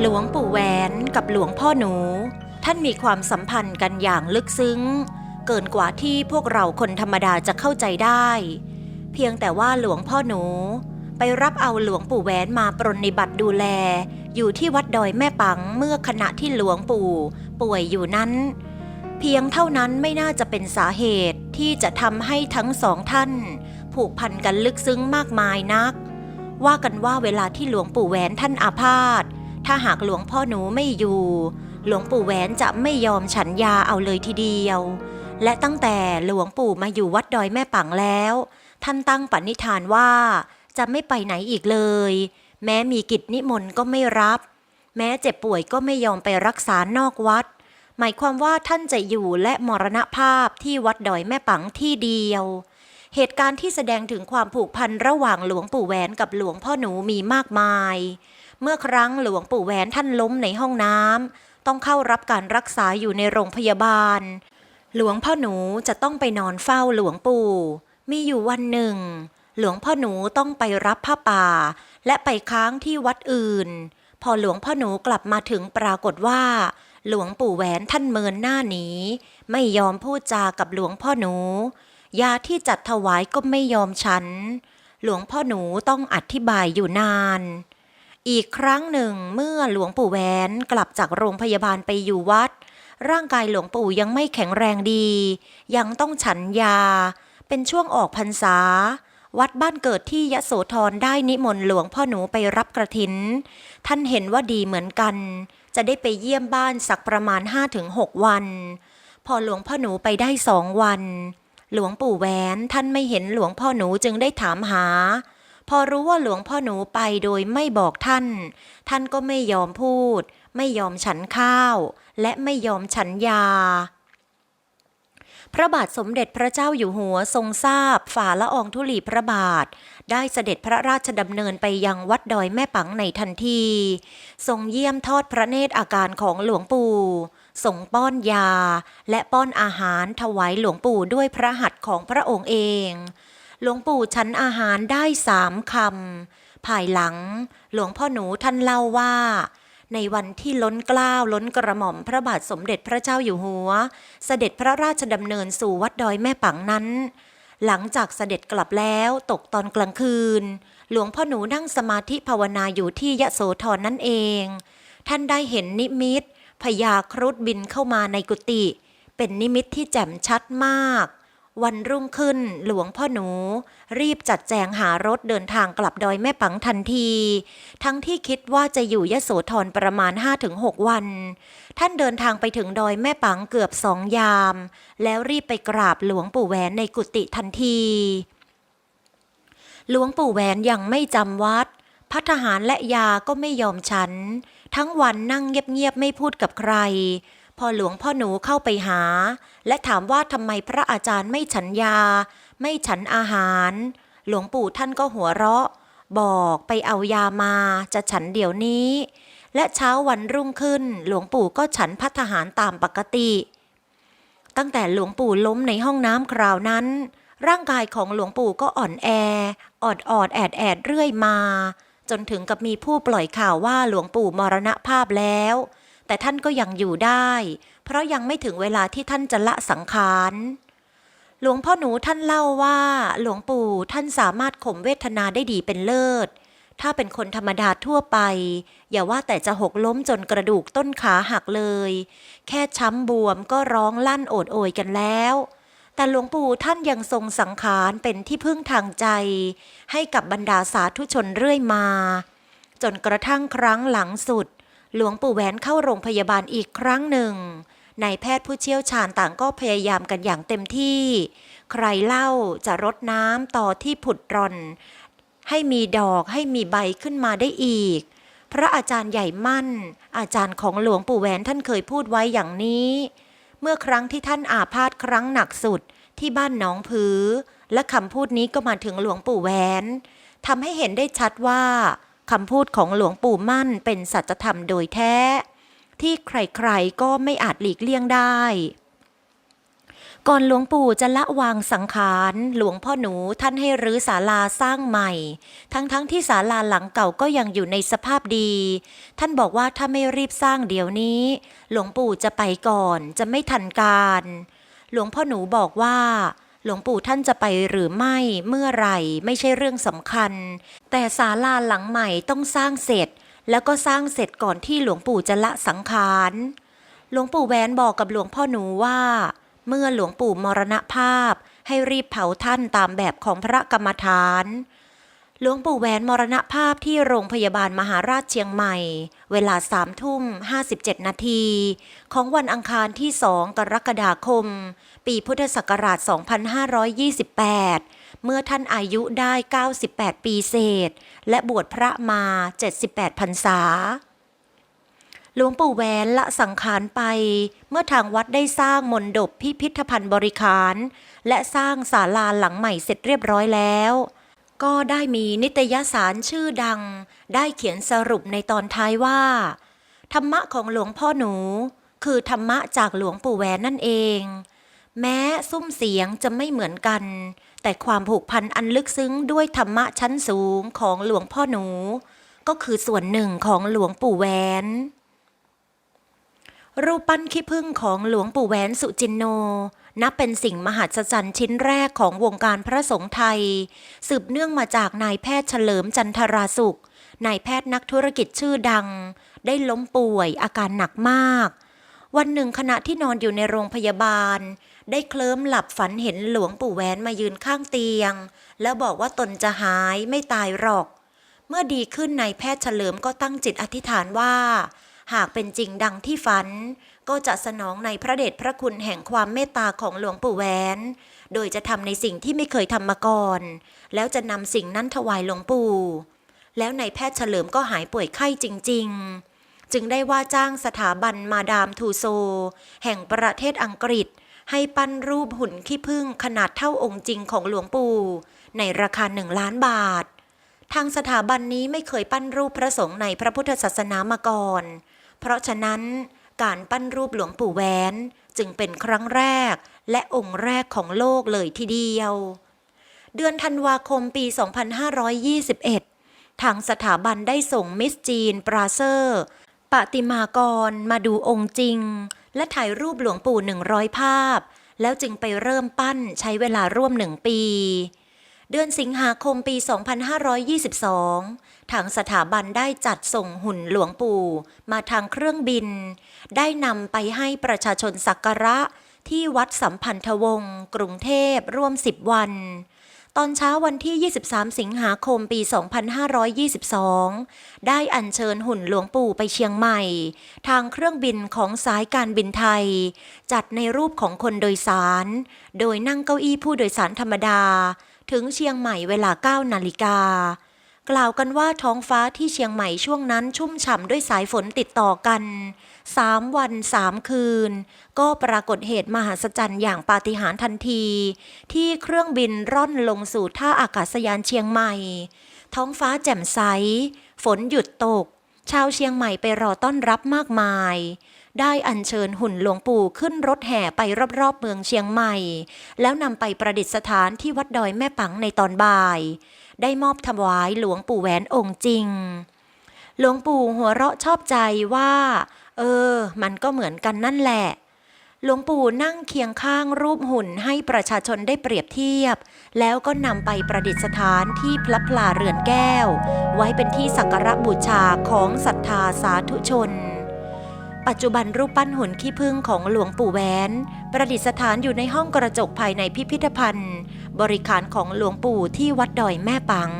หลวงปู่แหวนกับหลวงพ่อหนู ท่านมีความสัมพันธ์กันอย่างลึกซึ้ง เกินกว่าที่พวกเราคนธรรมดาจะเข้าใจได้ เพียงแต่ว่าหลวงพ่อหนู ไปรับเอาหลวงปู่แหวนมาปรนนิบัติดูแล อยู่ที่วัดดอยแม่ปังเมื่อขณะที่หลวงปู่ ป่วยอยู่นั้น เพียงเท่านั้นไม่น่าจะเป็นสาเหตุที่จะทำให้ทั้งสองท่าน ผูกพันกันลึกซึ้งมากมายนัก ว่ากันว่าเวลาที่หลวงปู่แหวนท่านอาพาธ ถ้าหากหลวงพ่อหนูไม่อยู่ หลวงปู่แหวนจะไม่ยอมฉันยาเอาเลยทีเดียว และตั้งแต่หลวงปู่มาอยู่วัดดอยแม่ปังแล้ว ท่านตั้งปณิธานว่า จะไม่ไปไหนอีกเลย แม้มีกิจนิมนต์ก็ไม่รับ แม้เจ็บป่วยก็ไม่ยอมไปรักษานอกวัด หมายความว่าท่านจะอยู่และมรณภาพที่วัดดอยแม่ปังที่เดียวเหตุการณ์ที่แสดงถึงความผูกพันระหว่างหลวงปู่แหวนกับหลวงพ่อหนูมีมากมาย เมื่อครั้งหลวงปู่แหวนท่านล้มในห้องน้ำต้องเข้ารับการรักษาอยู่ในโรงพยาบาล หลวงพ่อหนูจะต้องไปนอนเฝ้าหลวงปู่ มีอยู่วันหนึ่ง หลวงพ่อหนูต้องไปรับผ้าป่า และไปค้างที่วัดอื่น พอหลวงพ่อหนูกลับมาถึงปรากฏว่า หลวงปู่แหวนท่านเมินหน้าหนีไม่ยอมพูดจากับหลวงพ่อหนู ยาที่จัดถวายก็ไม่ยอมฉัน หลวงพ่อหนูต้องอธิบายอยู่นาน อีกครั้งหนึ่งเมื่อหลวงปู่แหวนกลับจากโรงพยาบาลไปอยู่วัด ร่างกายหลวงปู่ยังไม่แข็งแรงดี ยังต้องฉันยา เป็นช่วงออกพรรษา วัดบ้านเกิดที่ยะโสธรได้นิมนต์หลวงพ่อหนูไปรับกระถิน ท่านเห็นว่าดีเหมือนกัน จะได้ไปเยี่ยมบ้านสักประมาณ 5-6 วัน พอหลวงพ่อหนูไปได้สองวัน หลวงปู่แหวนท่านไม่เห็นหลวงพ่อหนูจึงได้ถามหา พอรู้ว่าหลวงพ่อหนูไปโดยไม่บอกท่าน ท่านก็ไม่ยอมพูด ไม่ยอมฉันข้าว และไม่ยอมฉันยา พระบาทสมเด็จพระเจ้าอยู่หัวทรงทราบฝ่าละอองธุลีพระบาท ได้เสด็จพระราชดำเนินไปยังวัดดอยแม่ปังในทันที ทรงเยี่ยมทอดพระเนตรอาการของหลวงปู่ทรงป้อนยาและป้อนอาหารถวายหลวงปู่ด้วยพระหัตถ์ของพระองค์เอง หลวงปู่ฉันอาหารได้สามคำ ภายหลัง หลวงพ่อหนูท่านเล่าว่า ในวันที่ล้นกล้าวล้นกระหม่อมพระบาทสมเด็จพระเจ้าอยู่หัว เสด็จพระราชดำเนินสู่วัดดอยแม่ปังนั้น หลังจากเสด็จกลับแล้วตกตอนกลางคืน หลวงพ่อหนูนั่งสมาธิภาวนาอยู่ที่ยะโสธรนั่นเอง ท่านได้เห็นนิมิตพญาครุฑบินเข้ามาในกุฏิเป็นนิมิตที่แจ่มชัดมาก วันรุ่งขึ้นหลวงพ่อหนู รีบจัดแจงหารถเดินทางกลับดอยแม่ปังทันที ทั้งที่คิดว่าจะอยู่ยโสธรประมาณ 5-6 วัน ท่านเดินทางไปถึงดอยแม่ปังเกือบสองยาม แล้วรีบไปกราบหลวงปู่แหวนในกุฏิทันที หลวงปู่แหวนยังไม่จำวัด พัฒหารและยาก็ไม่ยอมฉัน ทั้งวันนั่งเงียบๆไม่พูดกับใคร พอหลวงพ่อหนูเข้าไปหา และถามว่าทำไมพระอาจารย์ไม่ฉันยา ไม่ฉันอาหาร หลวงปู่ท่านก็หัวเราะ บอกไปเอายามาจะฉันเดี๋ยวนี้ และเช้าวันรุ่งขึ้น หลวงปู่ก็ฉันพัฒหารตามปกติ ตั้งแต่หลวงปู่ล้มในห้องน้ำคราวนั้น ร่างกายของหลวงปู่ก็อ่อนแออดออดแอดแอดเรื่อยมา จนถึงกับมีผู้ปล่อยข่าวว่าหลวงปู่มรณภาพแล้ว แต่ท่านก็ยังอยู่ได้ เพราะยังไม่ถึงเวลาที่ท่านจะละสังขาร หลวงพ่อหนูท่านเล่าว่า หลวงปู่ท่านสามารถข่มเวทนาได้ดีเป็นเลิศ ถ้าเป็นคนธรรมดาทั่วไป อย่าว่าแต่จะหกล้มจนกระดูกต้นขาหักเลย แค่ช้ำบวมก็ร้องลั่นโอดโอยกันแล้วแต่หลวงปู่ท่านยังทรงสังขารเป็นที่พึ่งทางใจ ให้กับบรรดาสาธุชนเรื่อยมา จนกระทั่งครั้งหลังสุด หลวงปู่แหวนเข้าโรงพยาบาลอีกครั้งหนึ่งนายแพทย์ผู้เชี่ยวชาญต่างก็พยายามกันอย่างเต็มที่ ใครเล่าจะรดน้ำต่อที่ผุดรอน ให้มีดอกให้มีใบขึ้นมาได้อีก พระอาจารย์ใหญ่มั่น อาจารย์ของหลวงปู่แหวนท่านเคยพูดไว้อย่างนี้ เมื่อครั้งที่ท่านอาพาธครั้งหนักสุดที่บ้านหนองผือ และคำพูดนี้ก็มาถึงหลวงปู่แหวนทำให้เห็นได้ชัดว่า คำพูดของหลวงปู่มั่นเป็นสัจธรรมโดยแท้ ที่ใครๆก็ไม่อาจหลีกเลี่ยงได้ ก่อนหลวงปู่จะละวางสังขารหลวงพ่อหนูท่านให้รื้อศาลาสร้างใหม่ ทั้งๆทที่ศาลาหลังเก่าก็ยังอยู่ในสภาพดี ท่านบอกว่าถ้าไม่รีบสร้างเดี๋ยวนี้ หลวงปู่จะไปก่อนจะไม่ทันการ หลวงพ่อหนูบอกว่า หลวงปู่ท่านจะไปหรือไม่เมื่อไรไม่ใช่เรื่องสำคัญ แต่ศาลาหลังใหม่ต้องสร้างเสร็จ แล้วก็สร้างเสร็จก่อนที่หลวงปู่จะละสังขารหลวงปู่แหวนบอกกับหลวงพ่อหนูว่า เมื่อหลวงปู่มรณภาพให้รีบเผาท่านตามแบบของพระกรรมฐาน หลวงปู่แหวนมรณภาพที่โรงพยาบาลมหาราชเชียงใหม่ เวลาสามทุ่ม57นาที ของวันอังคารที่2กรกฎาคม ปีพุทธศักราช 2528 เมื่อท่านอายุได้ 98 ปีเศษ และบวชพระมา 78พรรษา หลวงปู่แหวนละสังขารไป เมื่อทางวัดได้สร้างมนดบพิพิธภัณฑ์บริขาร และสร้างศาลาหลังใหม่เสร็จเรียบร้อยแล้ว ก็ได้มีนิตยสารชื่อดัง ได้เขียนสรุปในตอนท้ายว่า ธรรมะของหลวงพ่อหนู คือธรรมะจากหลวงปู่แหวนนั่นเอง แม้ซุ้มเสียงจะไม่เหมือนกัน แต่ความผูกพันอันลึกซึ้งด้วยธรรมะชั้นสูงของหลวงพ่อหนู ก็คือส่วนหนึ่งของหลวงปู่แหวน รูปปั้นขี้ผึ้งของหลวงปู่แหวนสุจินโน นับเป็นสิ่งมหัศจรรย์ชิ้นแรกของวงการพระสงฆ์ไทย สืบเนื่องมาจากนายแพทย์เฉลิมจันทราสุข นายแพทย์นักธุรกิจชื่อดัง ได้ล้มป่วยอาการหนักมาก วันหนึ่งขณะที่นอนอยู่ในโรงพยาบาล ได้เคลิ้มหลับฝันเห็นหลวงปู่แหวนมายืนข้างเตียง แล้วบอกว่าตนจะหายไม่ตายหรอก เมื่อดีขึ้นนายแพทย์เฉลิมก็ตั้งจิตอธิษฐานว่า หากเป็นจริงดังที่ฝัน ก็จะสนองในพระเดชพระคุณแห่งความเมตตาของหลวงปู่แหวน โดยจะทำในสิ่งที่ไม่เคยทำมาก่อน แล้วจะนำสิ่งนั้นถวายหลวงปู่ แล้วนายแพทย์เฉลิมก็หายป่วยไข้จริง ๆ จึงได้ว่าจ้างสถาบันมาดามทูโซ แห่งประเทศอังกฤษ ให้ปั้นรูปหุ่นขี้ผึ้งขนาดเท่าองค์จริงของหลวงปู่ ในราคาหนึ่งล้านบาททางสถาบันนี้ไม่เคยปั้นรูปพระสงฆ์ในพระพุทธศาสนามาก่อน เพราะฉะนั้นการปั้นรูปหลวงปู่แหวนจึงเป็นครั้งแรกและองค์แรกของโลกเลยทีเดียว เดือนธันวาคมปี 2521 ทางสถาบันได้ส่งมิสจีน ปราเซอร์ปฏิมากรมาดูองค์จริง และถ่ายรูปหลวงปู่ 100 ภาพ แล้วจึงไปเริ่มปั้นใช้เวลาร่วมหนึ่งปี เดือนสิงหาคมปี 2522 ทางสถาบันได้จัดส่งหุ่นหลวงปู่ มาทางเครื่องบิน ได้นำไปให้ประชาชนสักการะ ที่วัดสัมพันธวงศ์กรุงเทพร่วม 10 วัน ตอนเช้าวันที่ 23 สิงหาคมปี 2522 ได้อัญเชิญหุ่นหลวงปู่ไปเชียงใหม่ ทางเครื่องบินของสายการบินไทย จัดในรูปของคนโดยสาร โดยนั่งเก้าอี้ผู้โดยสารธรรมดา ถึงเชียงใหม่เวลา9นาฬิกากล่าวกันว่าท้องฟ้าที่เชียงใหม่ช่วงนั้นชุ่มฉ่ำด้วยสายฝนติดต่อกันสามวันสามคืน ก็ปรากฏเหตุมหัศจรรย์อย่างปาฏิหาริย์ทันที ที่เครื่องบินร่อนลงสู่ท่าอากาศยานเชียงใหม่ ท้องฟ้าแจ่มใส ฝนหยุดตก ชาวเชียงใหม่ไปรอต้อนรับมากมาย ได้อัญเชิญหุ่นหลวงปู่ขึ้นรถแห่ไปรอบๆเมืองเชียงใหม่ แล้วนำไปประดิษฐานที่วัดดอยแม่ปังในตอนบ่าย ได้มอบถวายหลวงปู่แหวนองค์จริง หลวงปู่หัวเราะชอบใจว่า เออ มันก็เหมือนกันนั่นแหละหลวงปู่นั่งเคียงข้างรูปหุ่นให้ประชาชนได้เปรียบเทียบ แล้วก็นำไปประดิษฐานที่พระพลาเรือนแก้ว ไว้เป็นที่สักการะบูชาของศรัทธาสาธุชน ปัจจุบันรูปปั้นหุ่นขี้ผึ้งของหลวงปู่แหวน ประดิษฐานอยู่ในห้องกระจกภายในพิพิธภัณฑ์ บริการของหลวงปู่ที่วัดดอยแม่ปัง